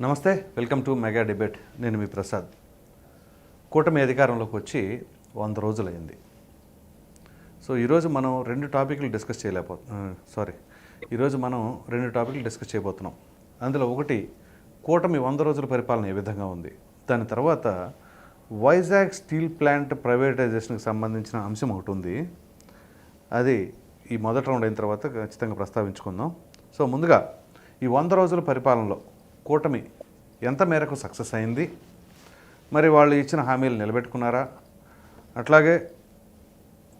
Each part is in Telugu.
నమస్తే వెల్కమ్ టు మెగా డిబేట్. నేను మీ ప్రసాద్. కూటమి అధికారంలోకి వచ్చి వంద రోజులైంది. సో ఈరోజు మనం రెండు టాపిక్లు డిస్కస్ చేయలేకపో సారీ. ఈరోజు మనం రెండు టాపిక్లు డిస్కస్ చేయబోతున్నాం. అందులో ఒకటి కూటమి వంద రోజుల పరిపాలన ఏ విధంగా ఉంది? దాని తర్వాత వైజాగ్ స్టీల్ ప్లాంట్ ప్రైవేటైజేషన్కి సంబంధించిన అంశం ఒకటి ఉంది. అది ఈ మొదటి రౌండ్ అయిన తర్వాత ఖచ్చితంగా ప్రస్తావించుకుందాం. సో ముందుగా ఈ వంద రోజుల పరిపాలనలో కూటమి ఎంత మేరకు సక్సెస్ అయింది? మరి వాళ్ళు ఇచ్చిన హామీలు నిలబెట్టుకున్నారా? అట్లాగే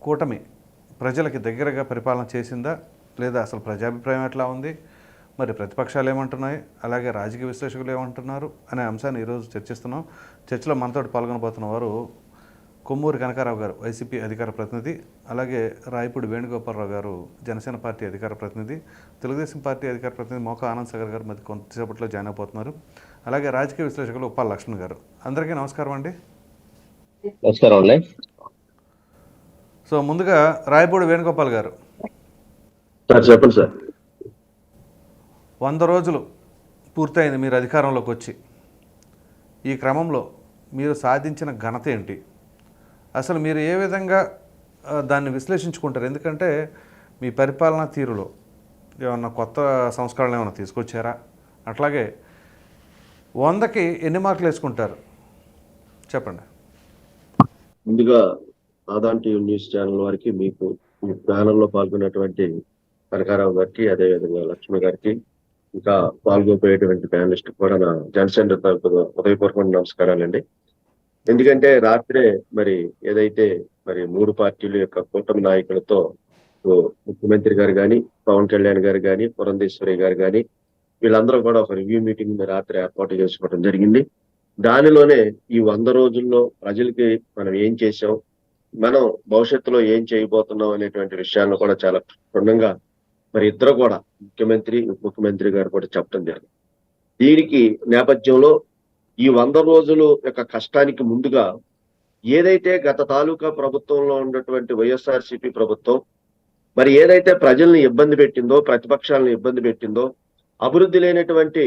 కూటమి ప్రజలకి దగ్గరగా పరిపాలన చేసిందా? లేదా అసలు ప్రజాభిప్రాయం ఎట్లా ఉంది? మరి ప్రతిపక్షాలు ఏమంటున్నాయి? అలాగే రాజకీయ విశ్లేషకులు ఏమంటున్నారు? అనే అంశాన్ని ఈరోజు చర్చిస్తున్నాం. చర్చలో మనతో పాల్గొనబోతున్న వారు కొమ్మూరి కనకారావు గారు వైసీపీ అధికార ప్రతినిధి అలాగే రాయపూడి వేణుగోపాలరావు గారు జనసేన పార్టీ అధికార ప్రతినిధి తెలుగుదేశం పార్టీ అధికార ప్రతినిధి మోక ఆనంద్ సాగర్ గారు మరి కొంతసేపట్లో జాయిన్ అయిపోతున్నారు అలాగే రాజకీయ విశ్లేషకులు ఉప్పాల లక్ష్మణ్ గారు. అందరికీ నమస్కారం అండి. నమస్కారం అండి. సో ముందుగా రాయపూడి వేణుగోపాల్ గారు. చెప్పండి సార్. వంద రోజులు పూర్తయింది మీరు అధికారంలోకి వచ్చి. ఈ క్రమంలో మీరు సాధించిన ఘనత ఏంటి? అసలు మీరు ఏ విధంగా దాన్ని విశ్లేషించుకుంటారు? ఎందుకంటే మీ పరిపాలనా తీరులో ఏమన్నా కొత్త సంస్కరణలు ఏమైనా తీసుకొచ్చారా? అట్లాగే వందకి ఎన్ని మార్కులు వేసుకుంటారు? చెప్పండి. ముందుగా ఆదాన్ టీవీ న్యూస్ ఛానల్ వారికి మీకు ఈ ప్యానల్లో పాల్గొన్నటువంటి కనకారావు గారికి అదేవిధంగా లక్ష్మి గారికి ఇంకా పాల్గొపోయేటువంటి ప్యానలిస్ట్ కూడా నా జనసేన తరపున ఉదయపూర్వక నమస్కారాలండి. ఎందుకంటే రాత్రే మరి ఏదైతే మరి మూడు పార్టీల యొక్క కూటమి నాయకులతో ముఖ్యమంత్రి గారు కానీ పవన్ కళ్యాణ్ గారు కానీ పురంధేశ్వరి గారు కానీ వీళ్ళందరూ కూడా ఒక రివ్యూ మీటింగ్ రాత్రి ఏర్పాటు చేసుకోవడం జరిగింది. దానిలోనే ఈ వంద రోజుల్లో ప్రజలకి మనం ఏం చేసాం మనం భవిష్యత్తులో ఏం చేయబోతున్నాం అనేటువంటి విషయాలను కూడా చాలా క్షుణ్ణంగా మరి ఇద్దరు కూడా ముఖ్యమంత్రి ఉప ముఖ్యమంత్రి గారు కూడా చెప్పడం జరిగింది. దీనికి నేపథ్యంలో ఈ వంద రోజులు యొక్క కష్టానికి ముందుగా ఏదైతే గత తాలూకా ప్రభుత్వంలో ఉన్నటువంటి వైఎస్ఆర్సీపీ ప్రభుత్వం మరి ఏదైతే ప్రజల్ని ఇబ్బంది పెట్టిందో ప్రతిపక్షాలను ఇబ్బంది పెట్టిందో అభివృద్ధి లేనటువంటి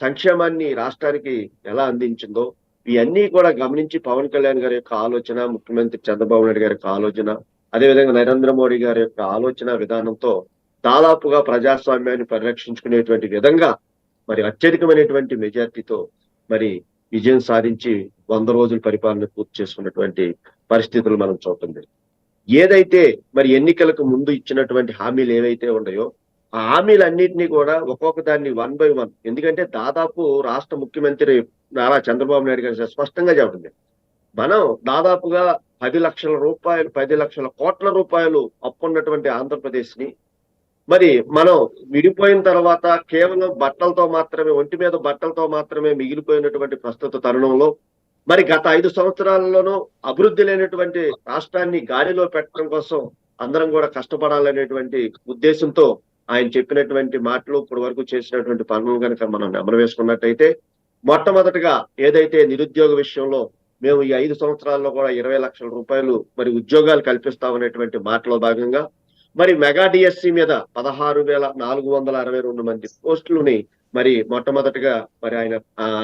సంక్షేమాన్ని రాష్ట్రానికి ఎలా అందించిందో ఇవన్నీ కూడా గమనించి పవన్ కళ్యాణ్ గారి యొక్క ఆలోచన ముఖ్యమంత్రి చంద్రబాబు నాయుడు గారి యొక్క ఆలోచన అదేవిధంగా నరేంద్ర మోడీ గారి యొక్క ఆలోచన విధానంతో దాదాపుగా ప్రజాస్వామ్యాన్ని పరిరక్షించుకునేటువంటి విధంగా మరి అత్యధికమైనటువంటి మెజార్టీతో మరి విజయం సాధించి వంద రోజుల పరిపాలన పూర్తి చేసుకున్నటువంటి పరిస్థితులు మనం చూడటం ఏదైతే మరి ఎన్నికలకు ముందు ఇచ్చినటువంటి హామీలు ఏవైతే ఉన్నాయో ఆ హామీలన్నింటినీ కూడా ఒక్కొక్క దాన్ని వన్ బై వన్. ఎందుకంటే దాదాపు రాష్ట్ర ముఖ్యమంత్రి నారా చంద్రబాబు నాయుడు గారు స్పష్టంగా చెబుతుంది మనం దాదాపుగా పది లక్షల రూపాయలు పది లక్షల కోట్ల రూపాయలు అప్పున్నటువంటి ఆంధ్రప్రదేశ్ని మరి మనం విడిపోయిన తర్వాత కేవలం బట్టలతో మాత్రమే ఒంటి మీద బట్టలతో మాత్రమే మిగిలిపోయినటువంటి ప్రస్తుత తరుణంలో మరి గత ఐదు సంవత్సరాలలోనూ అభివృద్ధి లేనటువంటి రాష్ట్రాన్ని గాలిలో పెట్టడం కోసం అందరం కూడా కష్టపడాలనేటువంటి ఉద్దేశంతో ఆయన చెప్పినటువంటి మాటలు ఇప్పటి వరకు చేసినటువంటి పనులు కనుక మనం నెమరు వేసుకున్నట్టయితే మొట్టమొదటిగా ఏదైతే నిరుద్యోగ విషయంలో మేము ఈ ఐదు సంవత్సరాల్లో కూడా ఇరవై లక్షల రూపాయలు మరి ఉద్యోగాలు కల్పిస్తామనేటువంటి మాటలో భాగంగా మరి మెగా డిఎస్సి మీద పదహారు వేల నాలుగు వందల అరవై రెండు మంది పోస్టులని మరి మొట్టమొదటిగా మరి ఆయన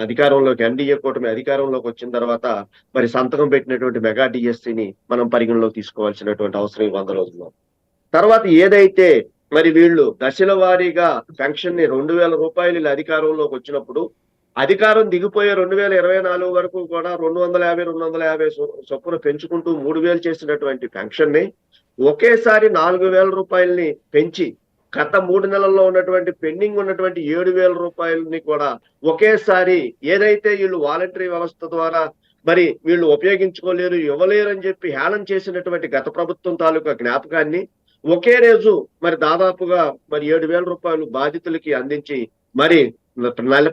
అధికారంలోకి ఎన్డీఏ కూటమి అధికారంలోకి వచ్చిన తర్వాత మరి సంతకం పెట్టినటువంటి మెగా డిఎస్సిని మనం పరిగణలోకి తీసుకోవాల్సినటువంటి అవసరం ఈ వంద రోజుల్లో. తర్వాత ఏదైతే మరి వీళ్ళు దశల వారీగా పెన్షన్ని రెండు వేల రూపాయలు అధికారంలోకి వచ్చినప్పుడు అధికారం దిగిపోయే రెండు వేల ఇరవై నాలుగు వరకు కూడా రెండు వందల యాభై రెండు వందల యాభై చొప్పున పెంచుకుంటూ మూడు వేలు చేసినటువంటి పెన్షన్ని ఒకేసారి నాలుగు వేల రూపాయలని పెంచి గత మూడు నెలల్లో ఉన్నటువంటి పెండింగ్ ఉన్నటువంటి ఏడు వేల రూపాయలని కూడా ఒకేసారి ఏదైతే వీళ్ళు వాలంటరీ వ్యవస్థ ద్వారా మరి వీళ్ళు ఉపయోగించుకోలేరు ఇవ్వలేరు అని చెప్పి హేళన చేసినటువంటి గత ప్రభుత్వం తాలూకా జ్ఞాపకాన్ని ఒకే రోజు మరి దాదాపుగా మరి ఏడు వేల రూపాయలు బాధితులకి అందించి మరి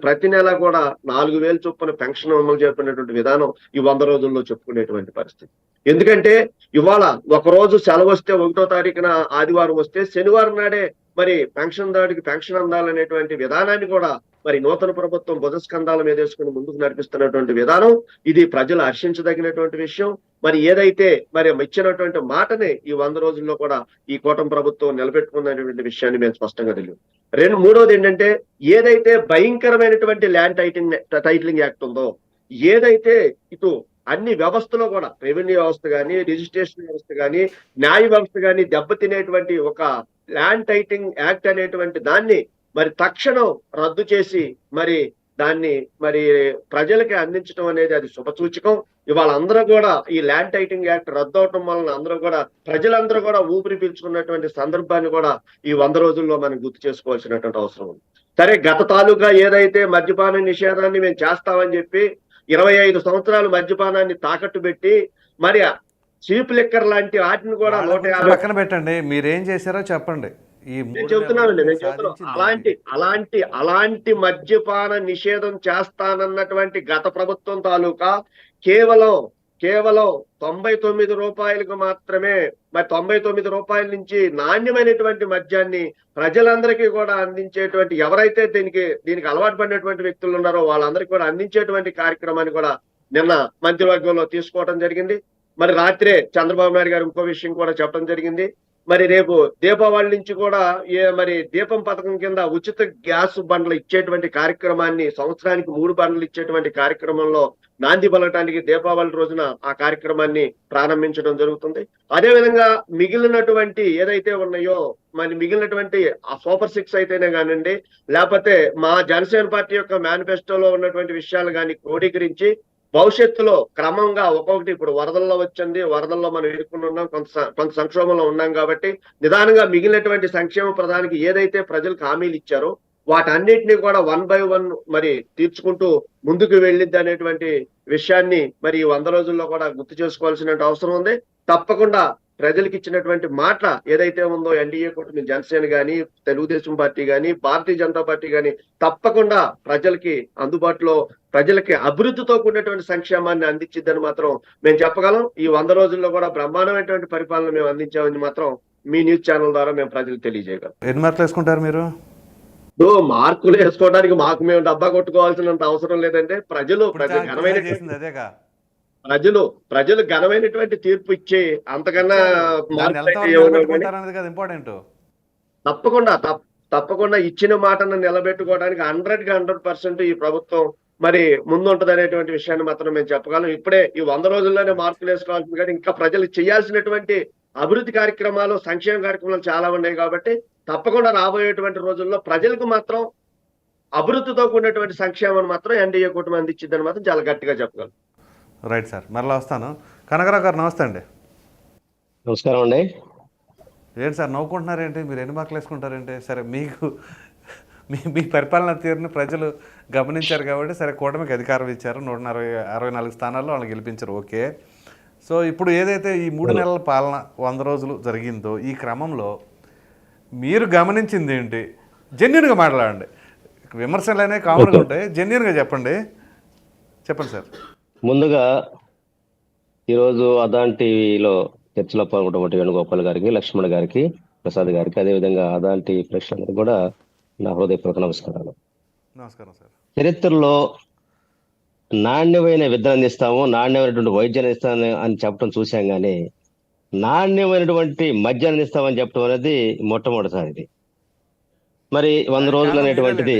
ప్రతి నెల కూడా నాలుగు వేలు చొప్పున పెన్షన్ అమలు చేపట్టినటువంటి విధానం ఈ వంద రోజుల్లో చెప్పుకునేటువంటి పరిస్థితి. ఎందుకంటే ఇవాళ ఒక రోజు సెలవు వస్తే ఒకటో తారీఖున ఆదివారం వస్తే శనివారం నాడే మరి పెన్షన్ దాడికి పెన్షన్ అందాలనేటువంటి విధానాన్ని కూడా మరి నూతన ప్రభుత్వం బుధస్కంధాల మీద వేసుకుని ముందుకు నడిపిస్తున్నటువంటి విధానం ఇది ప్రజలు హర్షించదగినటువంటి విషయం. మరి ఏదైతే మరి ఇచ్చినటువంటి మాటని ఈ వంద రోజుల్లో కూడా ఈ కూటమి ప్రభుత్వం నిలబెట్టుకున్నటువంటి విషయాన్ని మేము స్పష్టంగా తెలియదు రెండు మూడోది ఏంటంటే ఏదైతే భయంకరమైనటువంటి ల్యాండ్ టైటింగ్ టైటిలింగ్ యాక్ట్ ఉందో ఏదైతే ఇటు అన్ని వ్యవస్థలో కూడా రెవెన్యూ వ్యవస్థ కానీ రిజిస్ట్రేషన్ వ్యవస్థ కానీ న్యాయ వ్యవస్థ కానీ దెబ్బతినేటువంటి ఒక ల్యాండ్ టైటింగ్ యాక్ట్ అనేటువంటి దాన్ని మరి తక్షణం రద్దు చేసి మరి దాన్ని మరి ప్రజలకి అందించడం అనేది అది శుభసూచకం. ఇవాళ అందరూ కూడా ఈ ల్యాండ్ టైటింగ్ యాక్ట్ రద్దు అవటం వలన అందరూ కూడా ప్రజలందరూ కూడా ఊపిరి పీల్చుకున్నటువంటి సందర్భాన్ని కూడా ఈ వంద రోజుల్లో మనం గుర్తు చేసుకోవాల్సినటువంటి అవసరం ఉంది. సరే గత తాలూకా ఏదైతే మద్యపాన నిషేధాన్ని మేము చేస్తామని చెప్పి ఇరవై ఐదు సంవత్సరాలు మద్యపానాన్ని తాకట్టు పెట్టి మరి చీప్ లిక్కర్ లాంటి వాటిని కూడా నూట పక్కన పెట్టండి. మీరేం చేశారో చెప్పండి. ఈ నేను చెబుతున్నానండి చెబుతున్నాను. అలాంటి అలాంటి అలాంటి మద్యపాన నిషేధం చేస్తానన్నటువంటి గత ప్రభుత్వం తాలూకా కేవలం కేవలం తొంభై తొమ్మిది రూపాయలకు మాత్రమే మరి తొంభై తొమ్మిది రూపాయల నుంచి నాణ్యమైనటువంటి మద్యాన్ని ప్రజలందరికీ కూడా అందించేటువంటి ఎవరైతే దీనికి దీనికి అలవాటు పడినటువంటి వ్యక్తులు ఉన్నారో వాళ్ళందరికీ కూడా అందించేటువంటి కార్యక్రమాన్ని కూడా నిన్న మంత్రివర్గంలో తీసుకోవడం జరిగింది. మరి రాత్రే చంద్రబాబు నాయుడు గారు ఇంకో విషయం కూడా చెప్పడం జరిగింది. మరి రేపు దీపావళి నుంచి కూడా ఏ మరి దీపం పథకం కింద ఉచిత గ్యాస్ బండ్లు ఇచ్చేటువంటి కార్యక్రమాన్ని సంవత్సరానికి మూడు బండ్లు ఇచ్చేటువంటి కార్యక్రమంలో నాంది పలకటానికి దీపావళి రోజున ఆ కార్యక్రమాన్ని ప్రారంభించడం జరుగుతుంది. అదే విధంగా మిగిలినటువంటి ఏదైతే ఉన్నాయో మరి మిగిలినటువంటి ఆ సూపర్ సిక్స్ అయితేనే కానివ్వండి లేకపోతే మా జనసేన పార్టీ యొక్క మేనిఫెస్టోలో ఉన్నటువంటి విషయాలు కానీ క్రోడీకరించి భవిష్యత్తులో క్రమంగా ఒక్కొక్కటి ఇప్పుడు వరదల్లో వచ్చింది వరదల్లో మనం ఎదుర్కొని ఉన్నాం కొంత కొంత సంక్షోభంలో ఉన్నాం కాబట్టి నిదానంగా మిగిలినటువంటి సంక్షేమ ప్రధానికి ఏదైతే ప్రజలకు హామీలు ఇచ్చారో వాటన్నిటిని కూడా వన్ బై వన్ మరి తీర్చుకుంటూ ముందుకు వెళ్ళిద్ది అనేటువంటి విషయాన్ని మరి ఈ వంద రోజుల్లో కూడా గుర్తు చేసుకోవాల్సిన అవసరం ఉంది. తప్పకుండా ప్రజలకు ఇచ్చినటువంటి మాట ఏదైతే ఉందో ఎన్డీఏ కూటమి జనసేన గాని తెలుగుదేశం పార్టీ గాని భారతీయ జనతా పార్టీ గాని తప్పకుండా ప్రజలకి అందుబాటులో ప్రజలకి అభివృద్ధితో కూడినటువంటి సంక్షేమాన్ని అందించిద్దని మాత్రం మేము చెప్పగలం. ఈ వంద రోజుల్లో కూడా బ్రహ్మాండమైనటువంటి పరిపాలన మేము అందించామని మాత్రం మీ న్యూస్ ఛానల్ ద్వారా మేము ప్రజలకు తెలియజేయగలం. ఎన్ని మార్కులు వేసుకుంటారు మీరు? మార్కులు వేసుకోవడానికి మాకు మేము డబ్బా కొట్టుకోవాల్సినంత అవసరం లేదంటే ప్రజలు ప్రజలు ఘనమైన ప్రజలు ప్రజలు ఘనమైనటువంటి తీర్పు ఇచ్చి అంతకన్నా ఇంపార్టెంట్ తప్పకుండా తప్- తప్పకుండా ఇచ్చిన మాటను నిలబెట్టుకోవడానికి హండ్రెడ్కి హండ్రెడ్ పర్సెంట్ ఈ ప్రభుత్వం మరి ముందుంటది అనేటువంటి విషయాన్ని మాత్రం మేము చెప్పగలం. ఇప్పుడే ఈ వంద రోజుల్లోనే మార్పులు వేసుకోవాల్సింది కానీ ఇంకా ప్రజలు చేయాల్సినటువంటి అభివృద్ధి కార్యక్రమాలు సంక్షేమ కార్యక్రమాలు చాలా ఉన్నాయి కాబట్టి తప్పకుండా రాబోయేటువంటి రోజుల్లో ప్రజలకు మాత్రం అభివృద్ధితో కూడినటువంటి సంక్షేమాన్ని మాత్రం ఎన్డీఏ కూటమి అందించిందని మాత్రం చాలా గట్టిగా చెప్పగలం. రైట్ సార్ మరలా వస్తాను. కనకరావు గారు నమస్తే అండి. నమస్కారం అండి. ఏంటి సార్ నవ్వుకుంటున్నారేంటి? మీరు ఎన్ని మార్కులు వేసుకుంటారేంటి? సరే మీకు మీ మీ పరిపాలన తీరుని ప్రజలు గమనించారు కాబట్టి సరే కూటమికి అధికారం ఇచ్చారు. నూట అరవై అరవై నాలుగు స్థానాల్లో వాళ్ళని గెలిపించారు. ఓకే. సో ఇప్పుడు ఏదైతే ఈ మూడు నెలల పాలన వంద రోజులు జరిగిందో ఈ క్రమంలో మీరు గమనించింది ఏంటి? జెన్యున్గా మాట్లాడండి. విమర్శలనే కామన్గా ఉంటాయి? జెన్యున్గా చెప్పండి. చెప్పండి సార్. ముందుగా ఈరోజు అదాన్ టీవీలో చర్చలో పాల్గొన్నటువంటి వేణుగోపాల్ గారికి లక్ష్మణ్ గారికి ప్రసాద్ గారికి అదేవిధంగా అదాన్ టీవీ ప్రేక్షకులందరికీ కూడా నా హృదయపూర్వక నమస్కారాలు. నమస్కారం సార్. చరిత్రలో నాణ్యమైన విద్య అందిస్తాము నాణ్యమైనటువంటి వైద్యాన్ని ఇస్తామని అని చెప్పడం చూశాం కానీ నాణ్యమైనటువంటి మద్యాన్ని అందిస్తామని చెప్పడం అనేది మొట్టమొదటిసారిది. మరి వంద రోజులు అనేటువంటిది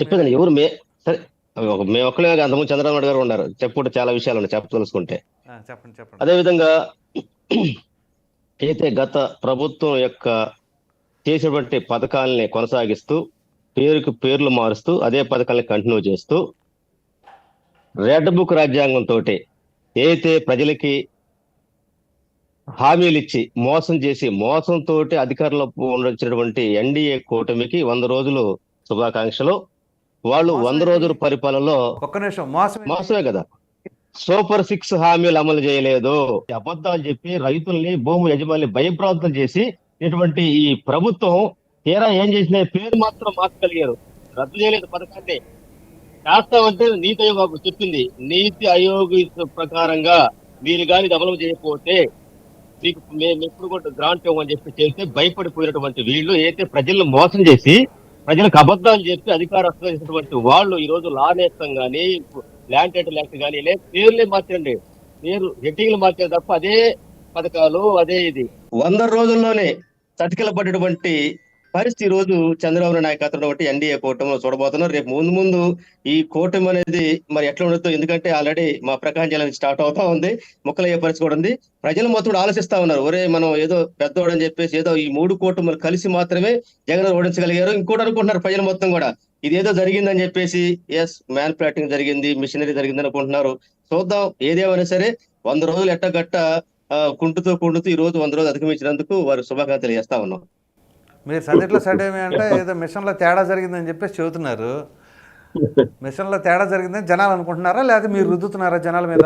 చెప్పేదండి ఎవరు మే సరే మేము ఒక్కలే అంతకుముందు చంద్రబాబు గారు ఉన్నారు. చెప్పుకుంటే చాలా విషయాలు ఉన్నాయి చెప్పదలుచుకుంటే. చెప్పండి చెప్పండి. అదేవిధంగా అయితే గత ప్రభుత్వం యొక్క చేసినటువంటి పథకాలని కొనసాగిస్తూ పేరుకు పేర్లు మారుస్తూ అదే పథకాలని కంటిన్యూ చేస్తూ రెడ్ బుక్ రాజ్యాంగం తోటి ఏదైతే ప్రజలకి హామీలు ఇచ్చి మోసం చేసి మోసంతో అధికారంలో వచ్చినటువంటి ఎన్డీఏ కూటమికి వంద రోజులు శుభాకాంక్షలు. వాళ్ళు వంద? రోజుల పరిపాలనలో ఒక్క నిమిషం? మోసమే కదా సూపర్ సిక్స్ హామీలు అమలు చేయలేదు అబద్ధాలు చెప్పి రైతుల్ని భూమి యజమాని భయప్రాంతం చేసి ఇటువంటి ఈ ప్రభుత్వం తీరా ఏం చేసిన పేరు మాత్రం మార్చగలిగారు రద్దు చేయలేదు పథకాన్ని చేస్తామంటే నీతి ఆయోగ్ చెప్పింది నీతి ఆయోగ్ ప్రకారంగా మీరు కానీ అమలు చేయకపోతే మీకు మేము ఎప్పుడు కూడా గ్రాంట్ ఇవ్వమని చెప్పి చేస్తే భయపడిపోయినటువంటి వీళ్ళు అయితే ప్రజలను మోసం చేసి ప్రజలకు అబద్ధాలు చెప్పి అధికారం వాళ్ళు ఈ రోజు లా నేస్తం గానీ ల్యాండ్ టైటిల్ యాక్ట్ కానీ లే పేర్లే మార్చండి పేరు హెడ్డింగ్లు మార్చారు తప్ప అదే పథకాలు అదే ఇది. వంద రోజుల్లోనే చతికిల పడినటువంటి పరిస్థితి ఈ రోజు చంద్రబాబు నాయకత్వం ఒకటి ఎన్డీఏ కూటమిలో చూడబోతున్నారు రేపు ముందు ముందు ఈ కూటమి అనేది మరి ఎట్లా ఉండదు ఎందుకంటే ఆల్రెడీ మా ప్రకాశం జిల్లా స్టార్ట్ అవుతా ఉంది ముక్కలయ్యే పరిస్థితి కూడా ఉంది. ప్రజలు మొత్తం కూడా ఆలోచిస్తా ఉన్నారు. ఒరే మనం ఏదో పెద్దోడని అని చెప్పేసి ఏదో ఈ మూడు కూటములు కలిసి మాత్రమే జగన్ ఓడించగలిగారు ఇంకోటి అనుకుంటున్నారు ప్రజలు మొత్తం కూడా. ఇది ఏదో జరిగిందని చెప్పేసి ఎస్ మ్యాన్ ప్లాటింగ్ జరిగింది మిషనరీ జరిగింది అనుకుంటున్నారు. చూద్దాం ఏదేమైనా సరే వంద రోజులు ఎట్టగట్ట గట్ట కుంటుతూ కుంటుతూ ఈ రోజు వంద రోజులు అధిగమించినందుకు వారు శుభాకాంక్షలు చేస్తా ఉన్నాం. మీరు సదిట్లో సడేమి అంటే ఏదో మిషన్లో తేడా జరిగిందని చెప్పేసి చెబుతున్నారు. మిషన్లో తేడా జరిగిందని జనాలు అనుకుంటున్నారా? లేదా మీరు రుద్దుతున్నారా జనాల మీద?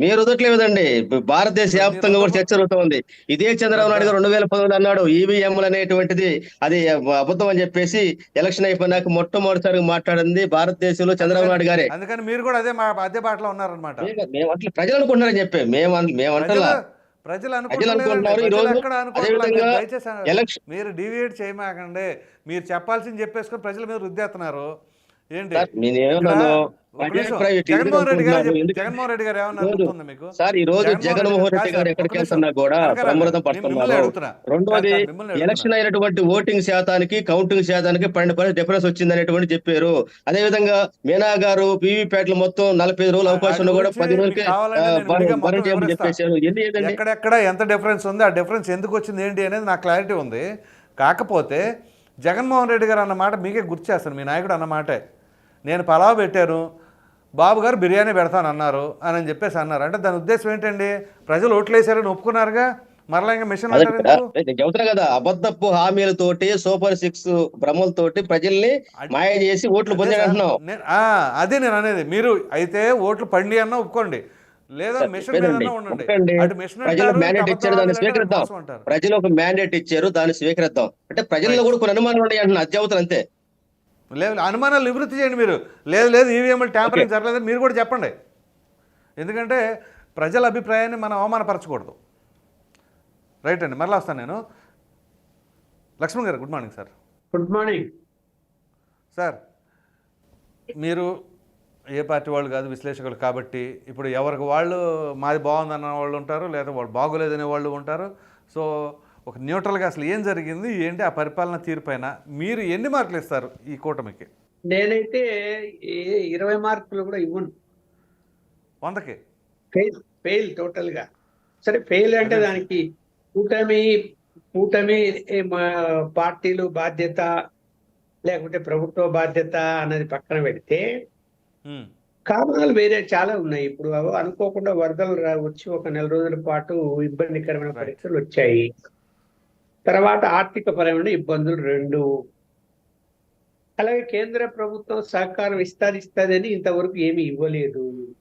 మీరు వదట్లేదండి భారతదేశ వ్యాప్తంగా కూడా చర్చ జరుగుతూ ఉంది ఇదే చంద్రబాబు నాయుడు గారు రెండు వేల పదవులు అన్నాడు ఈవీఎంలు అనేటువంటిది అది అబద్ధం అని చెప్పేసి ఎలక్షన్ అయిపోయినాక మొట్టమొదటిసారి మాట్లాడింది భారతదేశంలో చంద్రబాబు నాయుడు గారే. అందుకని మీరు కూడా అదే మా అదే బాటలో ఉన్నారనమాట మేము- అట్లా ప్రజలు అనుకుంటున్నారని చెప్పి. మేము మేము అంటలా. ప్రజలు అనుకుంటున్నారు మీరు డివియేట్ చేయమాకండి. మీరు చెప్పాల్సింది చెప్పేసుకొని ప్రజల మీద రుద్దేస్తున్నారు ఏంటి? జగన్మోహన్ రెడ్డి గారు చెప్ప- ఎందుకంటే జగన్మోహన్ రెడ్డి గారు ఏమన్నా రోజు- గుర్తుందా మీకు? సార్ ఈ రోజు జగన్మోహన్ రెడ్డి గారు ఎక్కడికి వెళ్తున్నా కూడా పడుతున్నారు. రెండోది. ఎలక్షన్ అయినటువంటి ఓటింగ్ శాతానికి కౌంటింగ్ శాతానికి పన్నెండు పర్సెంట్ డిఫరెన్స్ వచ్చింది అనేటువంటి చెప్పారు. అదే విధంగా మీనా గారు పీవీపేటలు మొత్తం నలభై ఐదు రోజులు అవకాశం ఉన్నా కూడా పది రోజులకి వివరిస్తా. చెప్పేశారు. ఎక్కడెక్కడ ఎంత డిఫరెన్స్ ఉంది ఆ డిఫరెన్స్ ఎందుకు వచ్చింది ఏంటి అనేది నాకు క్లారిటీ ఉంది. కాకపోతే జగన్మోహన్ రెడ్డి గారు అన్న మాట మీకే గుర్తు చేస్తాను మీ నాయకుడు అన్న మాటే. నేను పలావ్ పెట్టాను బాబు గారు బిర్యానీ పెడతాను అన్నారు అని చెప్పేసి అన్నారు. అంటే దాని ఉద్దేశం ఏంటండి? ప్రజలు ఓట్లు వేసారని ఒప్పుకున్నారుగా? మరలా ఇంకా మిషన్ కదా, చెబుతున్నా అబద్ధపు హామీలతోటి సూపర్ సిక్స్ భ్రమలతోటి ప్రజల్ని మాయ చేసి ఓట్లు అదే నేను- ఆ, అదే నేను అనేది. మీరు అయితే ఓట్లు పండి అన్న ఒప్పుకోండి. లేదా ప్రజలు మ్యాండేట్ ఇచ్చారు దాన్ని స్వీకరిద్దాం. ప్రజలు ఒక మ్యాండేట్ ఇచ్చారు దాన్ని స్వీకరిద్దాం. అంటే ప్రజల్లో కూడా కొన్ని అనుమానాలు ఉన్నాయి అంటున్నా అధ్యవతలు అంతే. లేదు అనుమానాలు నివృత్తి చేయండి మీరు. లేదు లేదు ఈవీఎంలు ట్యాంపరింగ్ జరగలేదని మీరు కూడా చెప్పండి. ఎందుకంటే ప్రజల అభిప్రాయాన్ని మనం అవమానపరచకూడదు. రైట్ అండి మరలా వస్తాను నేను. లక్ష్మణ్ గారు good morning sir. Good morning. Sir మీరు ఏ పార్టీ వాళ్ళు కాదు విశ్లేషకులు కాబట్టి ఇప్పుడు ఎవరికి వాళ్ళు మాది బాగుందన్న వాళ్ళు ఉంటారు లేదా వాళ్ళు బాగోలేదనే వాళ్ళు ఉంటారు. సో ఒక న్యూట్రల్గా అసలు ఏం జరిగింది ఏంటి ఆ పరిపాలన తీరుపైన మీరు ఎన్ని మార్కులు ఇస్తారు ఈ కూటమికి? నేనైతే ఇరవై మార్కులు కూడా ఇవ్వను. వందకి? ఫెయిల్ ఫెయిల్ టోటల్గా సరే ఫెయిల్ అంటే. దానికి కూటమి కూటమి పార్టీలు బాధ్యత లేకుంటే ప్రభుత్వ బాధ్యత అన్నది పక్కన పెడితే కారణాలు వేరే చాలా ఉన్నాయి. ఇప్పుడు అనుకోకుండా వరదలు రా- వచ్చి ఒక నెల రోజుల పాటు ఇబ్బందికరమైన. పరిస్థితులు వచ్చాయి. తర్వాత ఆర్థిక పరమైన ఇబ్బందులు రెండు. అలాగే కేంద్ర ప్రభుత్వం సహకారం ఇస్తారు ఇస్తుందని ఇంతవరకు ఏమీ ఇవ్వలేదు.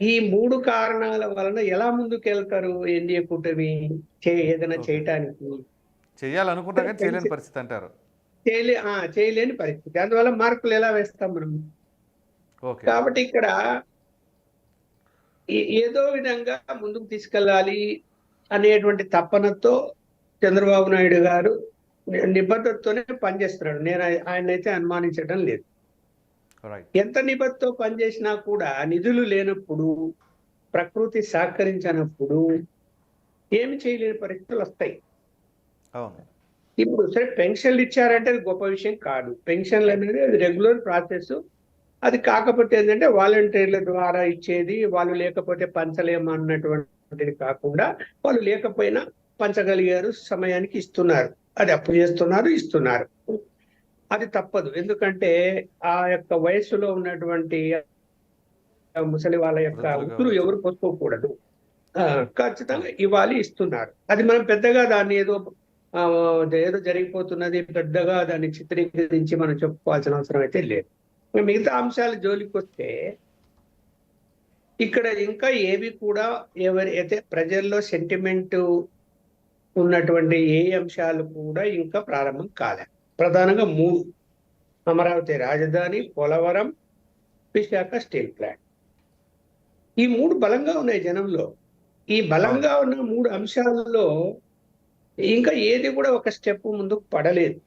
ఈ మూడు కారణాల వలన ఎలా ముందుకు వెళ్తారు ఎన్డీఏ కూటమి? ఏదైనా. చేయటానికి? చేయాలనుకున్నా కానీ చేయలేని పరిస్థితి అంటారు. చేయలే ఆ, చేయలేని పరిస్థితి. అందువల్ల మార్కులు ఎలా వేస్తాం మనం? కాబట్టి ఇక్కడ ఏదో విధంగా ముందుకు తీసుకెళ్ళాలి అనేటువంటి తపనతో చంద్రబాబు నాయుడు గారు నిబద్ధతతోనే పనిచేస్తున్నాడు. నేను ఆయ- ఆయన్నైతే అనుమానించడం లేదు. ఎంత నిబద్ధతో పనిచేసినా కూడా నిధులు లేనప్పుడు ప్రకృతి సహకరించినప్పుడు ఏమి చేయలేని పరిస్థితులు వస్తాయి. ఇప్పుడు సరే పెన్షన్లు ఇచ్చారంటే అది గొప్ప విషయం కాదు. పెన్షన్లు అనేది అది రెగ్యులర్ ప్రాసెస్. అది కాకపోతే ఏంటంటే వాలంటీర్ల ద్వారా ఇచ్చేది వాళ్ళు లేకపోతే పంచలేము అన్నటువంటిది కాకుండా వాళ్ళు లేకపోయినా పంచగలిగారు సమయానికి ఇస్తున్నారు. అది అప్పు చేస్తున్నారు ఇస్తున్నారు. అది తప్పదు. ఎందుకంటే ఆ యొక్క వయస్సులో ఉన్నటువంటి ముసలి వాళ్ళ యొక్క కావచ్చు. ఎవరు పోసుకోకూడదు. ఖచ్చితంగా ఇవ్వాలి ఇస్తున్నారు. అది మనం పెద్దగా దాన్ని ఏదో ఆ, ఏదో జరిగిపోతున్నది పెద్దగా దాన్ని చిత్రీకరించి మనం చెప్పుకోవాల్సిన అవసరం అయితే లేదు. మిగతా అంశాల జోలికి వస్తే ఇక్కడ ఇంకా ఏవి కూడా ఎవరి అయితే ప్రజల్లో సెంటిమెంట్ ఉన్నటువంటి ఏ అంశాలు కూడా ఇంకా ప్రారంభం కాలే. ప్రధానంగా మూడు. అమరావతి రాజధాని పోలవరం విశాఖ స్టీల్ ప్లాంట్. ఈ మూడు బలంగా ఉన్నాయి జనంలో. ఈ బలంగా ఉన్న మూడు అంశాలలో ఇంకా ఏది కూడా ఒక స్టెప్ ముందుకు పడలేదు.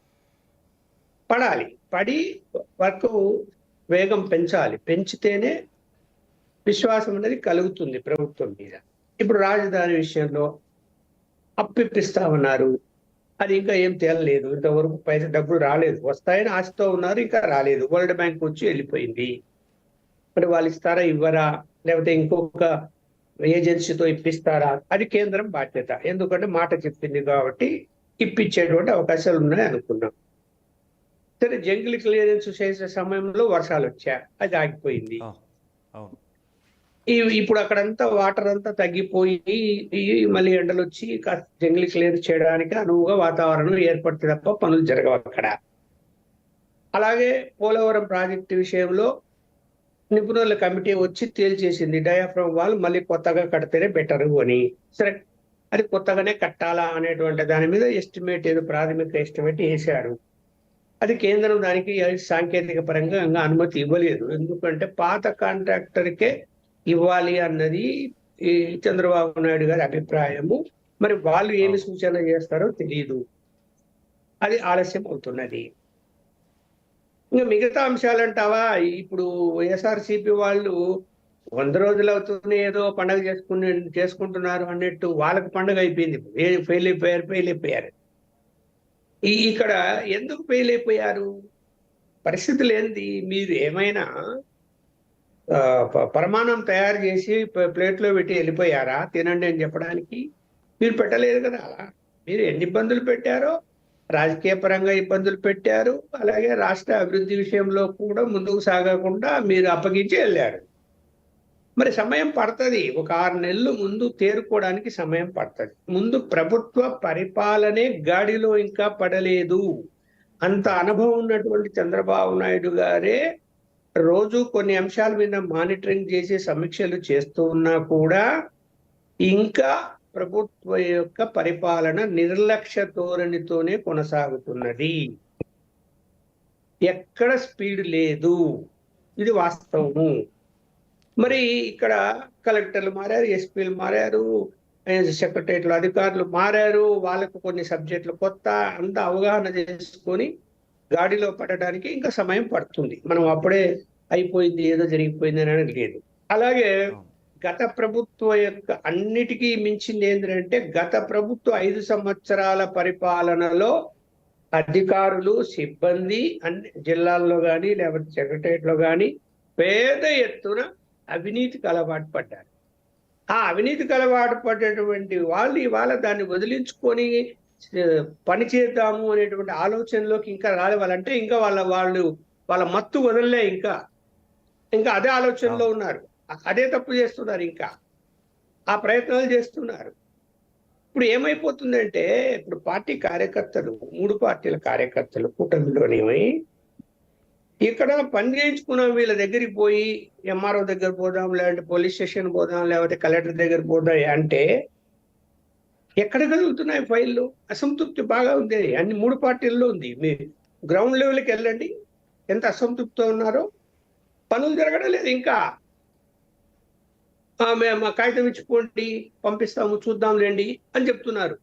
పడాలి. పడి వర్క్ వేగం పెంచాలి. పెంచితేనే విశ్వాసం అనేది కలుగుతుంది ప్రభుత్వం మీద. ఇప్పుడు రాజధాని విషయంలో అప్పిప్పిస్తా ఉన్నారు. అది ఇంకా ఏం తేలలేదు. ఇంతవరకు పైసా డబ్బులు రాలేదు. వస్తాయని ఆశతో ఉన్నారు ఇంకా రాలేదు. వరల్డ్ బ్యాంక్ వచ్చి వెళ్ళిపోయింది. మరి వాళ్ళు ఇస్తారా ఇవ్వరా? లేకపోతే ఇంకొక ఏజెన్సీతో ఇప్పిస్తారా? అది కేంద్రం బాధ్యత. ఎందుకంటే మాట చెప్పింది కాబట్టి ఇప్పించేటువంటి అవకాశాలు ఉన్నాయి అనుకున్నాం. సరే జంగిల్ క్లియరెన్స్ చేసే సమయంలో వర్షాలు వచ్చా? అది ఆగిపోయింది. ఇప్పుడు అక్కడంతా వాటర్ అంతా తగ్గిపోయి మళ్ళీ ఎండలు వచ్చి కాస్త జంగిల్ క్లియర్ చేయడానికి అనువుగా వాతావరణం ఏర్పడితే తప్ప పనులు జరగవు అక్కడ. అలాగే పోలవరం ప్రాజెక్టు విషయంలో నిపుణుల కమిటీ వచ్చి తేల్చేసింది. డయాఫ్రమ్ వాళ్ళు మళ్ళీ కొత్తగా కడితేనే బెటర్ అని. సరే అది కొత్తగానే కట్టాలా అనేటువంటి దాని మీద ఎస్టిమేట్ ఏదో ప్రాథమిక ఎస్టిమేట్ వేశారు. అది కేంద్రం దానికి సాంకేతిక పరంగా ఇంకా అనుమతి ఇవ్వలేదు. ఎందుకంటే పాత కాంట్రాక్టర్కే ఇవ్వాలి అన్నది ఈ చంద్రబాబు నాయుడు గారి అభిప్రాయము. మరి వాళ్ళు ఏమి సూచన చేస్తారో తెలియదు అది ఆలస్యం అవుతున్నది. ఇంకా మిగతా అంశాలంటావా ఇప్పుడు వైఎస్ఆర్సీపీ వాళ్ళు వంద రోజులు అవుతుంది ఏదో పండగ చేసుకుని చేసుకుంటున్నారు అన్నట్టు వాళ్ళకి పండగ అయిపోయింది. ఫెయిల్ అయిపోయారు ఫెయిల్ అయిపోయారు. ఈ ఇక్కడ ఎందుకు ఫెయిల్ అయిపోయారు? పరిస్థితులు ఏంది? మీరు ఏమైనా పరమాణం తయారు చేసి ప్లేట్లో పెట్టి వెళ్ళిపోయారా? తినండి అని చెప్పడానికి? మీరు పెట్టలేదు కదా. అలా మీరు ఎన్ని ఇబ్బందులు పెట్టారో రాజకీయ పరంగా ఇబ్బందులు పెట్టారు అలాగే రాష్ట్ర అభివృద్ధి విషయంలో కూడా ముందుకు సాగకుండా మీరు అప్పగించి వెళ్ళారు. మరి సమయం పడుతుంది. ఒక ఆరు నెలలు ముందు తేరుకోవడానికి సమయం పడుతుంది. ముందు ప్రభుత్వ పరిపాలనే గాడిలో ఇంకా పడలేదు. అంత అనుభవం ఉన్నటువంటి చంద్రబాబు నాయుడు గారే రోజు కొన్ని అంశాల మీద మానిటరింగ్ చేసి సమీక్షలు చేస్తూ ఉన్నా కూడా ఇంకా ప్రభుత్వ యొక్క పరిపాలన నిర్లక్ష్య ధోరణితోనే కొనసాగుతున్నది. ఎక్కడ స్పీడ్ లేదు. ఇది వాస్తవము. మరి ఇక్కడ కలెక్టర్లు మారారు ఎస్పీలు మారారు సెక్రటరియట్లు అధికారులు మారారు వాళ్ళకు కొన్ని సబ్జెక్టులు కొత్త అంత అవగాహన చేసుకొని గాడిలో పడడానికి ఇంకా సమయం పడుతుంది. మనం అప్పుడే అయిపోయింది ఏదో జరిగిపోయింది అని అనడం లేదు. అలాగే గత ప్రభుత్వ యొక్క అన్నిటికీ మించింది ఏంటంటే గత ప్రభుత్వ ఐదు సంవత్సరాల పరిపాలనలో అధికారులు సిబ్బంది అన్ని జిల్లాల్లో కానీ లేకపోతే సెక్రటరియట్లో కానీ పేద ఎత్తున అవినీతికి అలవాటు పడ్డారు. ఆ అవినీతికి అలవాటు పడ్డటువంటి వాళ్ళు ఇవాళ దాన్ని వదిలించుకొని పని చేద్దాము అనేటువంటి ఆలోచనలోకి ఇంకా రాలే వాళ్ళంటే ఇంకా వాళ్ళ వాళ్ళు వాళ్ళ మత్తు వదలలే ఇంకా. ఇంకా అదే ఆలోచనలో ఉన్నారు. అదే తప్పు చేస్తున్నారు ఇంకా. ఆ ప్రయత్నాలు చేస్తున్నారు. ఇప్పుడు ఏమైపోతుందంటే ఇప్పుడు పార్టీ కార్యకర్తలు మూడు పార్టీల కార్యకర్తలు కూటమిలోనేమై ఇక్కడ పని చేయించుకున్నాం వీళ్ళ దగ్గరికి పోయి ఎంఆర్ఓ దగ్గర పోదాం లేదంటే పోలీస్ స్టేషన్ పోదాం లేకపోతే కలెక్టర్ దగ్గర పోదాం అంటే ఎక్కడ కదులుతున్నాయి ఫైళ్ళు? అసంతృప్తి బాగా ఉంది. అన్ని మూడు పార్టీల్లో ఉంది. మీ గ్రౌండ్ లెవెల్కి వెళ్ళండి. ఎంత అసంతృప్తితో ఉన్నారో పనులు జరగడం లేదు ఇంకా. మేము కాగితం ఇచ్చుకోండి పంపిస్తాము చూద్దాంలేండి అని చెప్తున్నారు.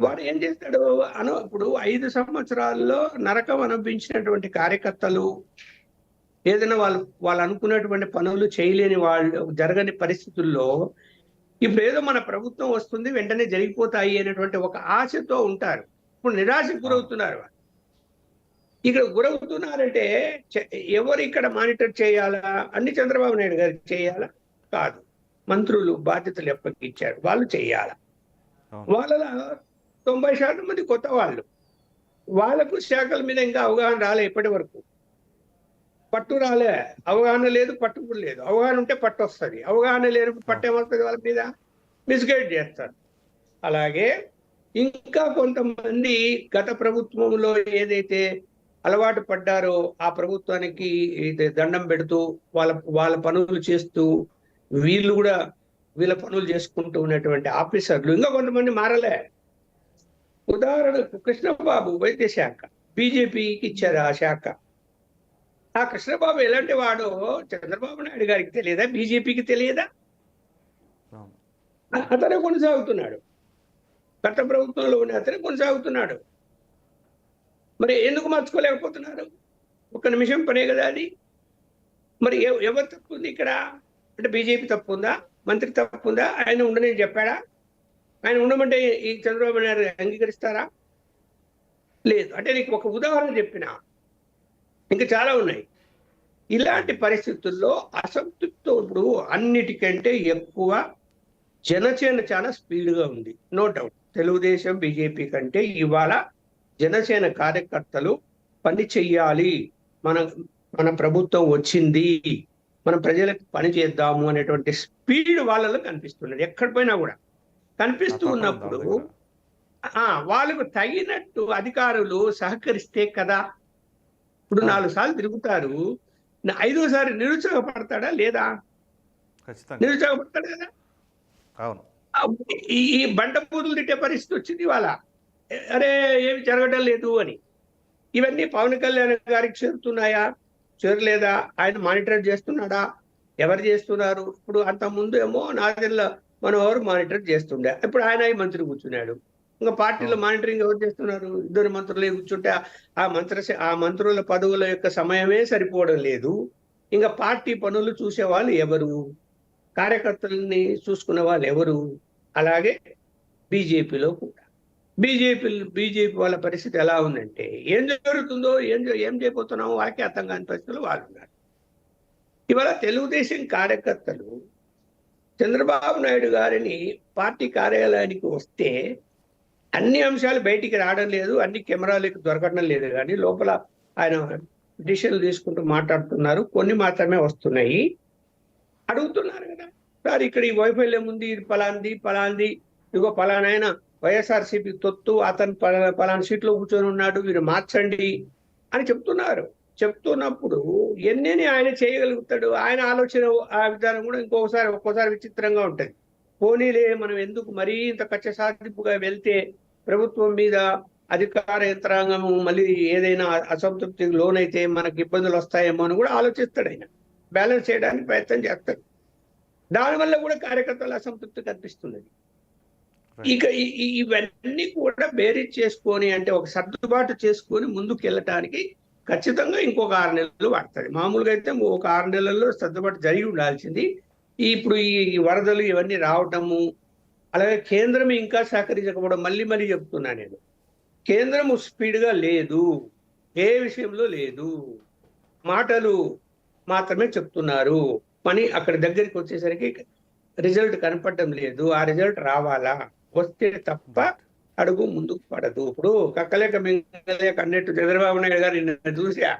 వాడు ఏం చేస్తాడు? అను ఇప్పుడు ఐదు సంవత్సరాల్లో నరకం అనిపించినటువంటి కార్యకర్తలు ఏదైనా వాళ్ళు వాళ్ళు అనుకున్నటువంటి పనులు చేయలేని వాళ్ళు జరగని పరిస్థితుల్లో ఇప్పుడు ఏదో మన ప్రభుత్వం వస్తుంది వెంటనే జరిగిపోతాయి అనేటువంటి ఒక ఆశతో ఉంటారు. ఇప్పుడు నిరాశకు గురవుతున్నారు వాళ్ళు. ఇక్కడ గురవుతున్నారంటే ఎవరు ఇక్కడ మానిటర్ చేయాలా? అన్ని చంద్రబాబు నాయుడు గారు చేయాలా? కాదు. మంత్రులు బాధ్యతలు ఎప్పటికిచ్చారు వాళ్ళు చేయాలా? అవును. వాళ్ళ తొంభై శాతం మంది కొత్త వాళ్ళు. వాళ్ళకు శాఖల మీద ఇంకా అవగాహన రాలే ఇప్పటి వరకు. పట్టు రాలే. అవగాహన లేదు పట్టు కూడా లేదు. అవగాహన ఉంటే పట్టు వస్తుంది. అవగాహన లేనప్పుడు పట్టు వాళ్ళ మీద? మిస్గైడ్ చేస్తారు. అలాగే ఇంకా కొంతమంది గత ప్రభుత్వంలో ఏదైతే అలవాటు పడ్డారో ఆ ప్రభుత్వానికి దండం పెడుతూ వాళ్ళ వాళ్ళ పనులు చేస్తూ వీళ్ళు కూడా వీళ్ళ పనులు చేసుకుంటూ ఉన్నటువంటి ఆఫీసర్లు ఇంకా కొంతమంది మారలే. ఉదాహరణకు కృష్ణబాబు వైద్య శాఖ బీజేపీకి ఇచ్చారు ఆ శాఖ. ఆ కృష్ణబాబు ఎలాంటి వాడో చంద్రబాబు నాయుడు గారికి తెలియదా? బీజేపీకి తెలియదా? అతనే కొనసాగుతున్నాడు. గత ప్రభుత్వంలో ఉన్న అతనే కొనసాగుతున్నాడు. మరి ఎందుకు మార్చుకోలేకపోతున్నారు? ఒక నిమిషం పనే కదా అది. మరి ఎవ- ఎవరు తప్పు ఉంది ఇక్కడ? అంటే బీజేపీ తప్పు ఉందా మంత్రి తప్పు ఉందా ఆయన ఉండనని చెప్పాడా? ఆయన ఉండమంటే ఈ చంద్రబాబు నాయుడు అంగీకరిస్తారా? లేదు. అంటే నీకు ఒక ఉదాహరణ చెప్పిన. ఇంకా చాలా ఉన్నాయి. ఇలాంటి పరిస్థితుల్లో అసంతృప్తి ఇప్పుడు అన్నిటికంటే ఎక్కువ జనసేన చాలా స్పీడ్గా ఉంది. No doubt. తెలుగుదేశం బీజేపీ కంటే ఇవాళ జనసేన కార్యకర్తలు పని చెయ్యాలి. మన మన ప్రభుత్వం వచ్చింది. మనం ప్రజలకు పని చేద్దాము అనేటువంటి స్పీడ్ వాళ్ళలో కనిపిస్తున్నది. ఎక్కడ పోయినా కూడా కనిపిస్తూ ఉన్నప్పుడు ఆ వాళ్ళకు తగినట్టు అధికారులు సహకరిస్తే కదా. ఇప్పుడు. నాలుగు సార్లు తిరుగుతారు. ఐదోసారి నిరుత్సాహపడతాడా లేదా? నిరుత్సాహపడతాడు కదా అవును. ఈ ఈ బండ పూతులు తిట్టే పరిస్థితి వచ్చింది ఇవాళ. అరే ఏమి జరగడం లేదు అని. ఇవన్నీ పవన్ కళ్యాణ్ గారికి చేరుతున్నాయా? చేరలేదా? ఆయన మానిటర్ చేస్తున్నాడా? ఎవరు చేస్తున్నారు? ఇప్పుడు అంత ముందు ఏమో నాదెల్ల మనోహర్ మానిటర్ చేస్తుండే? ఇప్పుడు ఆయన ఈ మంత్రి కూర్చున్నాడు. ఇంకా పార్టీలో మానిటరింగ్ ఎవరు చేస్తున్నారు? ఇద్దరు మంత్రులే కూర్చుంటే ఆ- మంత్రి ఆ మంత్రుల పదవుల యొక్క సమయమే సరిపోవడం లేదు. ఇంకా పార్టీ పనులు చూసే వాళ్ళు ఎవరు? కార్యకర్తల్ని చూసుకున్న వాళ్ళు ఎవరు? అలాగే బీజేపీలో కూడా. బీజేపీ బీజేపీ వాళ్ళ పరిస్థితి ఎలా ఉందంటే ఏం జరుగుతుందో ఏం ఏం చేయబోతున్నామో వాళ్ళకి అర్థం కాని పరిస్థితులు వాళ్ళు ఉన్నారు. ఇవాళ తెలుగుదేశం కార్యకర్తలు చంద్రబాబు నాయుడు గారిని పార్టీ కార్యాలయానికి వస్తే అన్ని అంశాలు బయటికి రావడం లేదు అన్ని కెమెరాలకు దొరకడం లేదు కానీ లోపల ఆయన డిసిషన్లు తీసుకుంటూ మాట్లాడుతున్నారు. కొన్ని మాత్రమే వస్తున్నాయి. అడుగుతున్నారు కదా. సార్ ఇక్కడ ఈ వైఫల్యం ఉంది ఇది పలాంది పలాంది ఇదిగో పలానాయన వైఎస్ఆర్సీపీ తొత్తు అతను పలానా సీట్లో కూర్చొని ఉన్నాడు మీరు మార్చండి అని చెప్తున్నారు. చెప్తున్నప్పుడు ఎన్నెన్ని ఆయన చేయగలుగుతాడు? ఆయన ఆలోచన ఆ విధానం కూడా ఇంకొకసారి ఒక్కోసారి విచిత్రంగా ఉంటుంది. పోనీలే మనం ఎందుకు మరీ ఇంత కచ్చ సాధింపుగా వెళ్తే ప్రభుత్వం మీద అధికార యంత్రాంగం మళ్ళీ ఏదైనా అసంతృప్తికి లోనైతే మనకి ఇబ్బందులు వస్తాయేమో అని కూడా ఆలోచిస్తాడు ఆయన. బ్యాలెన్స్ చేయడానికి ప్రయత్నం చేస్తాడు. దానివల్ల కూడా కార్యకర్తల అసంతృప్తి కనిపిస్తున్నది. ఇక ఈ- ఇవన్నీ కూడా బేరీజ్ చేసుకొని అంటే ఒక సర్దుబాటు చేసుకొని ముందుకు వెళ్ళటానికి ఖచ్చితంగా ఇంకొక ఆరు నెలలు పడుతుంది. మామూలుగా అయితే ఒక ఆరు నెలల్లో సర్దుబాటు జరిగి ఉండాల్సింది. ఇప్పుడు ఈ వరదలు ఇవన్నీ రావటము అలాగే కేంద్రం ఇంకా సహకరించకపోవడం మళ్ళీ మళ్ళీ చెప్తున్నా నేను. కేంద్రం స్పీడ్గా లేదు. ఏ విషయంలో లేదు. మాటలు మాత్రమే చెప్తున్నారు. పని అక్కడ దగ్గరికి వచ్చేసరికి రిజల్ట్ కనపడటం లేదు. ఆ రిజల్ట్ రావాలా? వస్తే తప్ప అడుగు ముందుకు పడదు. ఇప్పుడు కక్కలేక మింగలేక అన్నట్టు చంద్రబాబు నాయుడు గారు నిన్న చూసా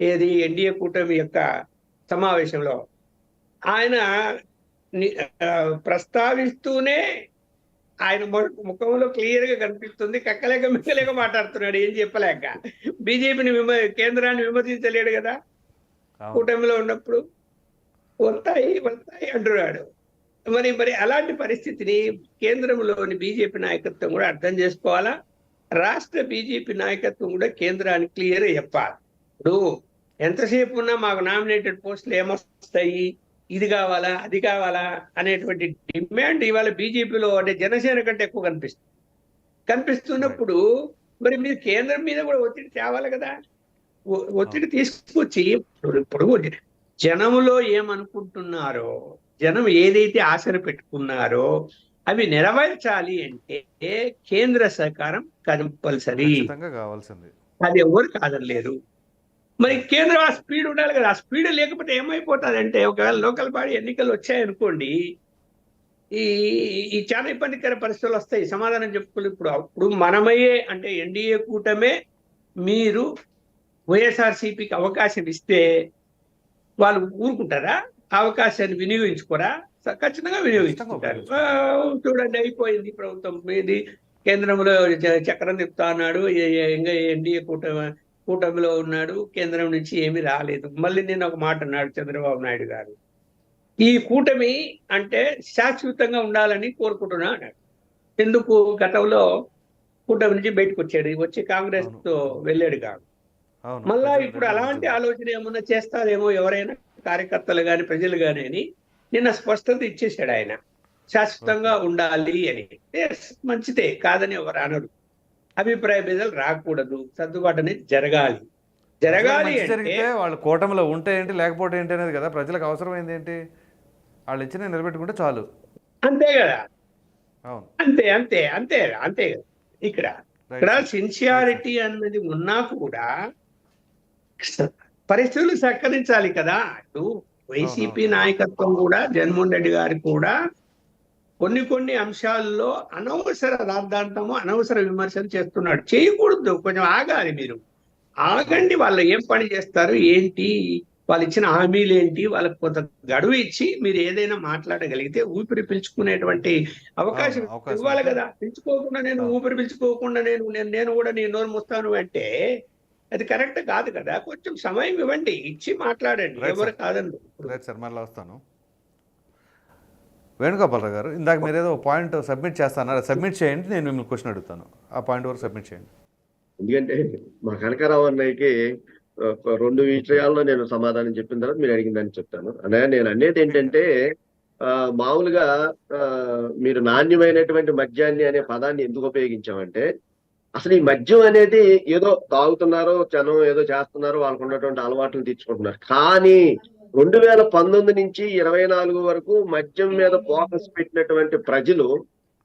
ఏది ఎన్డీఏ కూటమి యొక్క సమావేశంలో. ఆయన ప్రస్తావిస్తూనే ఆయన ముఖంలో క్లియర్గా కనిపిస్తుంది. కక్కలేక మింగలేక మాట్లాడుతున్నాడు. ఏం చెప్పలేక. బీజేపీని విమ కేంద్రాన్ని విమర్శించలేడు కదా. కూటమిలో ఉన్నప్పుడు. వస్తాయి వస్తాయి అంటున్నాడు. మరి మరి అలాంటి పరిస్థితిని కేంద్రంలోని బీజేపీ నాయకత్వం కూడా అర్థం చేసుకోవాలా? రాష్ట్ర బీజేపీ నాయకత్వం కూడా కేంద్రానికి క్లియర్ చెప్పాలి. ఇప్పుడు ఎంతసేపు ఉన్నా మాకు నామినేటెడ్ పోస్టులు ఏమొస్తాయి? ఇది కావాలా? అది కావాలా? అనేటువంటి డిమాండ్ ఇవాళ బీజేపీలో అంటే జనసేన కంటే ఎక్కువ కనిపిస్తుంది. కనిపిస్తున్నప్పుడు మరి మీరు కేంద్రం మీద కూడా ఒత్తిడి తేవాలి కదా? ఒత్తిడి తీసుకొచ్చి ఇప్పుడు జనములో ఏమనుకుంటున్నారో జనం ఏదైతే ఆశలు పెట్టుకున్నారో అవి నెరవేర్చాలి అంటే కేంద్ర సహకారం కంపల్సరీ. కావాల్సింది. అది ఎవరు కాదనలేరు మరి కేంద్రం ఆ స్పీడ్ ఉండాలి కదా. ఆ స్పీడ్ లేకపోతే ఏమైపోతుంది అంటే ఒకవేళ లోకల్ బాడీ ఎన్నికలు వచ్చాయనుకోండి ఈ ఈ చాలా ఇబ్బందికర పరిస్థితులు వస్తాయి. సమాధానం చెప్పుకోలేదు ఇప్పుడు అప్పుడు మనమయ్యే అంటే ఎన్డీఏ కూటమే మీరు వైఎస్ఆర్సీపీకి అవకాశం ఇస్తే వాళ్ళు ఊరుకుంటారా? అవకాశాన్ని వినియోగించుకోరా ఖచ్చితంగా వినియోగించుకుంటారు. చూడండి అయిపోయింది ప్రభుత్వం. మీది కేంద్రంలో చక్రం తిప్పుతా అన్నాడు ఇంకా ఎన్డీఏ కూటమి కూటమిలో ఉన్నాడు. కేంద్రం నుంచి ఏమీ రాలేదు. మళ్ళీ నేను ఒక మాట అన్నాడు చంద్రబాబు నాయుడు గారు. ఈ కూటమి అంటే శాశ్వతంగా ఉండాలని కోరుకుంటున్నా అన్నాడు. ఎందుకు? గతంలో కూటమి నుంచి బయటకు వచ్చాడు. వచ్చి కాంగ్రెస్తో వెళ్ళాడు కాదు. మళ్ళా ఇప్పుడు అలాంటి. ఆలోచన ఏమన్నా చేస్తారేమో ఎవరైనా? కార్యకర్తలు గాని ప్రజలు గాని అని నిన్న స్పష్టత ఇచ్చేసాడు ఆయన. శాశ్వతంగా ఉండాలి అని. మంచిదే కాదని ఎవరు అనరు. అభిప్రాయ భేదాలు రాకూడదు సర్దుబాటు అనేది జరగాలి. జరగాలి జరిగితే వాళ్ళు కూటమిలో ఉంటే ఏంటి లేకపోతే ఏంటి అనేది కదా ప్రజలకు అవసరమైంది ఏంటి? వాళ్ళు ఇచ్చిన నిలబెట్టుకుంటే చాలు. అంతే కదా. అంతే అంతే అంతే అంతే కదా. ఇక్కడ ఇక్కడ సిన్సియారిటీ అన్నది ఉన్నా కూడా పరిస్థితులు సహకరించాలి కదా. ఇటు వైసీపీ. నాయకత్వం కూడా జగన్మోహన్ రెడ్డి గారు కూడా కొన్ని కొన్ని అంశాల్లో అనవసర రాద్ధాంతము అనవసర విమర్శలు చేస్తున్నాడు. చేయకూడదు. కొంచెం ఆగాలి మీరు. ఆగండి. వాళ్ళు ఏం పని చేస్తారు? ఏంటి? వాళ్ళు ఇచ్చిన హామీలు ఏంటి? వాళ్ళకి కొంత గడువు ఇచ్చి మీరు ఏదైనా మాట్లాడగలిగితే ఊపిరి పీల్చుకునేటువంటి అవకాశం ఇవ్వాలి. కదా. పిలుచుకోకుండా నేను. ఊపిరి పీల్చుకోకుండా నేను నేను నేను కూడా నేను నోరు మూస్తాను అంటే అది కరెక్ట్ కాదు కదా. కొంచెం సమయం ఇవ్వండి. ఇచ్చి మాట్లాడండి. ఎవరు. కాదండి రైట్ సార్ మళ్ళీ వస్తాను. వేణుగోపాలరావు గారు ఇందాక మీరు ఏదో పాయింట్ సబ్మిట్ చేస్తాన్నారు. సబ్మిట్ చేయండి నేను మిమ్మల్ని క్వశ్చన్ అడుగుతాను. ఆ పాయింట్ వరకు సబ్మిట్ చేయండి. ఎందుకంటే మా కనకారావు అన్నయ్యకి రెండు విషయాల్లో నేను సమాధానం చెప్పిన తర్వాత మీరు అడిగిన దాన్ని చెప్తాను. అన్నయ్య నేను అనేది ఏంటంటే మామూలుగా మీరు నాణ్యమైనటువంటి మద్యాన్ని అనే పదాన్ని ఎందుకు ఉపయోగించామంటే అసలు ఈ మద్యం అనేది ఏదో తాగుతున్నారో జనం ఏదో చేస్తున్నారో వాళ్ళకు ఉన్నటువంటి అలవాట్లు తీర్చుకుంటున్నారు. కానీ రెండు వేల పంతొమ్మిది నుంచి ఇరవై నాలుగు వరకు మద్యం మీద ఫోకస్ పెట్టినటువంటి ప్రజలు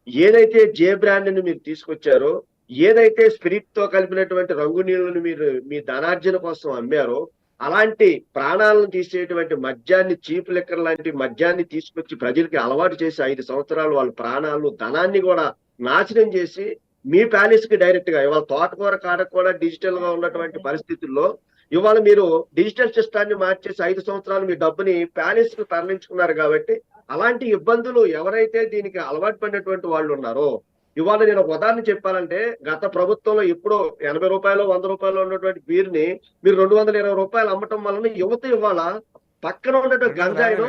ఏదైతే జే బ్రాండ్ని మీరు తీసుకొచ్చారో ఏదైతే స్పిరిట్తో కలిపినటువంటి రంగు నీళ్ళను మీరు మీ ధనార్జన కోసం అమ్మారో అలాంటి ప్రాణాలను తీసేటువంటి మద్యాన్ని చీప్ లెక్కర్ లాంటి మద్యాన్ని తీసుకొచ్చి ప్రజలకి అలవాటు చేసి ఐదు సంవత్సరాలు వాళ్ళ ప్రాణాలు ధనాన్ని కూడా నాశనం చేసి మీ ప్యాలెస్కి డైరెక్ట్గా ఇవాళ తోటకూర కాడకు కూడా డిజిటల్గా ఉన్నటువంటి పరిస్థితుల్లో ఇవాళ మీరు డిజిటల్ సిస్టాన్ని మార్చేసి ఐదు సంవత్సరాలు మీ డబ్బుని ప్యాలెస్కు తరలించుకున్నారు కాబట్టి అలాంటి ఇబ్బందులు ఎవరైతే దీనికి అలవాటు పడినటువంటి వాళ్ళు ఉన్నారో ఇవాళ నేను ఒక ఉదాహరణ చెప్పాలంటే గత ప్రభుత్వంలో ఎప్పుడో ఎనభై రూపాయలు వంద రూపాయలు ఉన్నటువంటి బీర్ని మీరు రెండు వందల ఇరవై రూపాయలు అమ్మటం వలన యువత ఇవాళ పక్కన ఉన్నటువంటి గంజాయిలో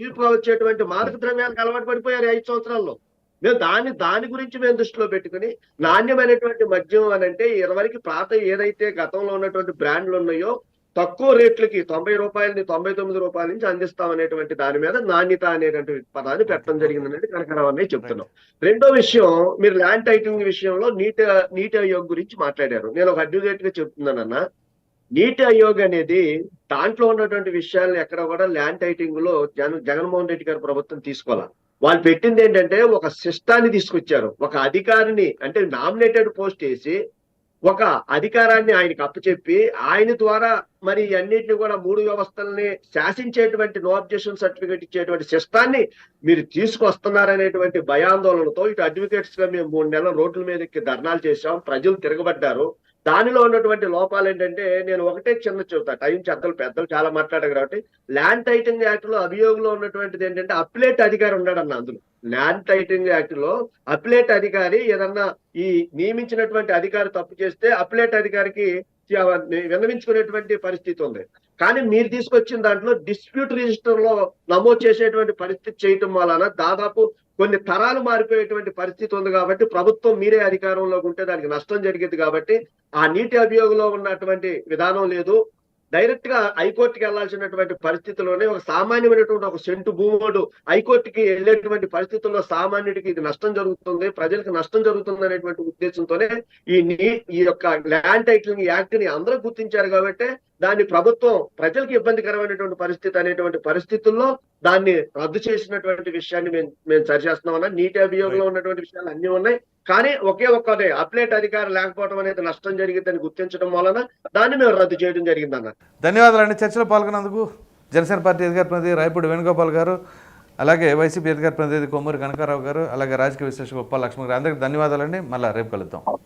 చీప్గా వచ్చేటువంటి మాదక ద్రవ్యాలకు అలవాటు పడిపోయారు ఐదు సంవత్సరాల్లో. మేము దాన్ని దాని గురించి మేము దృష్టిలో పెట్టుకుని నాణ్యమైనటువంటి మద్యం అని అంటే ఇరవైకి పాత ఏదైతే గతంలో ఉన్నటువంటి బ్రాండ్లు ఉన్నాయో తక్కువ రేట్లకి తొంభై రూపాయలని తొంభై తొమ్మిది రూపాయల నుంచి అందిస్తాం అనేటువంటి దాని మీద నాణ్యత అనేటువంటి పదాన్ని పెట్టడం జరిగిందనేది కనకరావని చెప్తున్నాం. రెండో విషయం మీరు ల్యాండ్ టైటిలింగ్ విషయంలో నీటి నీటి ఆయోగ్ గురించి మాట్లాడారు. నేను ఒక అడ్వకేట్గా చెప్తున్నానన్నా నీటి ఆయోగ్ అనేది దాంట్లో ఉన్నటువంటి విషయాలను ఎక్కడ కూడా ల్యాండ్ టైటింగ్లో జగన్ జగన్మోహన్ రెడ్డి గారి ప్రభుత్వం తీసుకోవాలి వాళ్ళు పెట్టింది ఏంటంటే ఒక సిస్టాన్ని తీసుకొచ్చారు. ఒక అధికారిని అంటే నామినేటెడ్ పోస్ట్ వేసి ఒక అధికారాన్ని ఆయనకి అప్పచెప్పి ఆయన ద్వారా మరి అన్నిటిని కూడా మూడు వ్యవస్థల్ని శాసించేటువంటి నో అబ్జెక్షన్ సర్టిఫికేట్ ఇచ్చేటువంటి సిస్టాన్ని మీరు తీసుకొస్తున్నారనేటువంటి భయాందోళనతో ఇటు అడ్వకేట్స్గా మేము మూడు నెలల రోడ్ల మీద ఎక్కి ధర్నాలు చేశాం. ప్రజలు తిరగబడ్డారు. దానిలో ఉన్నటువంటి లోపాలు ఏంటంటే నేను ఒకటే చిన్న చెబుతా టైం చెద్దలు పెద్దలు చాలా మాట్లాడారు కాబట్టి ల్యాండ్ టైటింగ్ యాక్ట్లో అభియోగంలో ఉన్నటువంటిది ఏంటంటే అప్లేట్ అధికారి ఉన్నాడన్న అందులో. ల్యాండ్ టైటింగ్ యాక్ట్లో అప్లేట్ అధికారి ఏదన్నా ఈ నియమించినటువంటి అధికారి తప్పు చేస్తే అప్లేట్ అధికారికి విన్నవించుకునేటువంటి పరిస్థితి ఉంది. కానీ మీరు తీసుకొచ్చిన దాంట్లో డిస్ప్యూట్ రిజిస్టర్లో నమోదు చేసేటువంటి పరిస్థితి చేయటం వలన దాదాపు కొన్ని తరాలు మారిపోయేటువంటి పరిస్థితి ఉంది కాబట్టి ప్రభుత్వం మీరే అధికారంలో ఉంటే దానికి నష్టం జరిగింది కాబట్టి ఆ నీటి అభియోగంలో ఉన్నటువంటి విధానం లేదు. డైరెక్ట్గా హైకోర్టుకి వెళ్ళాల్సినటువంటి పరిస్థితుల్లోనే ఒక సామాన్యమైనటువంటి ఒక సెంటు భూముడు హైకోర్టుకి వెళ్ళేటువంటి పరిస్థితుల్లో సామాన్యుడికి ఇది నష్టం జరుగుతుంది ప్రజలకు నష్టం జరుగుతుంది అనేటువంటి ఉద్దేశంతోనే ఈ నీ ఈ యొక్క ల్యాండ్ టైటిలింగ్ యాక్ట్ని అందరూ గుర్తించారు కాబట్టి దాన్ని ప్రభుత్వం ప్రజలకు ఇబ్బందికరమైనటువంటి పరిస్థితి అనేటువంటి పరిస్థితుల్లో దాన్ని రద్దు చేసినటువంటి విషయాన్ని మేము మేము సరిచేస్తున్నామన్నా నీటి అభియోగంలో ఉన్నటువంటి విషయాలు అన్ని ఉన్నాయి. కానీ ఒకే ఒక్కటే అప్లేట్ అధికారం లేకపోవడం అనేది నష్టం జరిగిందని గుర్తించడం వలన దాన్ని మేము రద్దు చేయడం జరిగిందన్న. ధన్యవాదాలండి. చర్చలో పాల్గొన్నందుకు జనసేన పార్టీ అధికార ప్రతినిధి రాయపూడి వేణుగోపాల్ గారు అలాగే వైసీపీ అధికార ప్రతినిధి కొమ్మూరి కనకారావు గారు అలాగే రాజకీయ విశ్లేషక ఉప్పల్ లక్ష్మణ్ గారు. అందరికీ ధన్యవాదాలండి. మళ్ళీ రేపు కలుద్దాం.